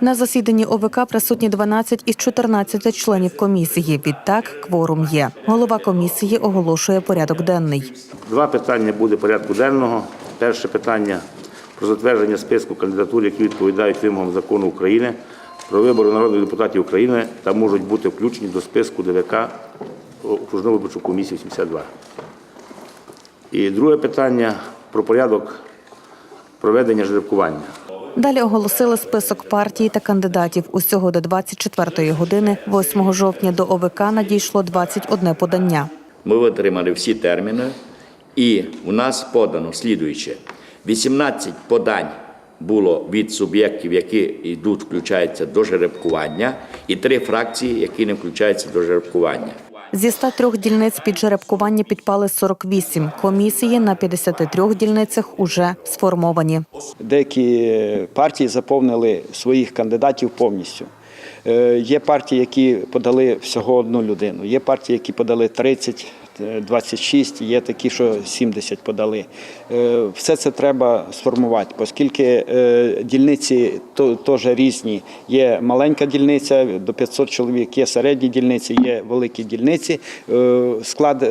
На засіданні ОВК присутні 12 із 14 членів комісії. Відтак кворум є. Голова комісії оголошує порядок денний. Два питання буде порядку денного. Перше питання про затвердження списку кандидатур, які відповідають вимогам закону України про вибори народних депутатів України та можуть бути включені до списку ДВК окружної виборчої комісії 82. І друге питання про порядок проведення жеребкування. Далі оголосили список партій та кандидатів. Усього до 24-ї години, 8 жовтня, до ОВК надійшло 21 подання. Ми витримали всі терміни, і у нас подано слідуюче: 18 подань було від суб'єктів, які йдуть, включаються до жеребкування, і три фракції, які не включаються до жеребкування. Зі 103 дільниць під жеребкування підпали 48. Комісії на 53 дільницях уже сформовані. Деякі партії заповнили своїх кандидатів повністю. Е, Є партії, які подали всього одну людину. Є партії, які подали 30, е, 26, є такі, що 70 подали. Е, Все це треба сформувати, оскільки е, дільниці теж різні. Є маленька дільниця до 500 чоловік, є середні дільниці, є великі дільниці. Е, Склад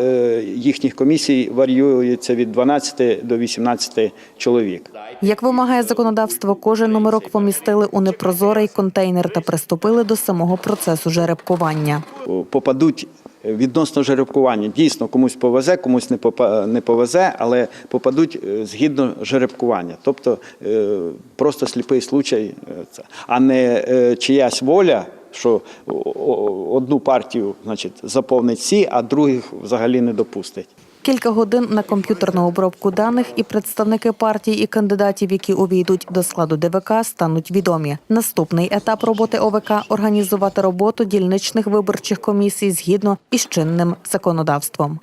їхніх комісій варіюється від 12 до 18 чоловік. Як вимагає законодавство, кожен номерок помістили у непрозорий контейнер та приступили до самого процесу жеребкування. попадуть відносно жеребкування. Дійсно, комусь повезе, комусь не повезе, але попадуть е, згідно жеребкування. Тобто е, просто сліпий случай, е, а не чиясь воля. Що одну партію значить, заповнить всі, а других взагалі не допустить. Кілька годин на комп'ютерну обробку даних і представники партій і кандидатів, які увійдуть до складу ДВК, стануть відомі. Наступний етап роботи ОВК організувати роботу дільничних виборчих комісій згідно із чинним законодавством.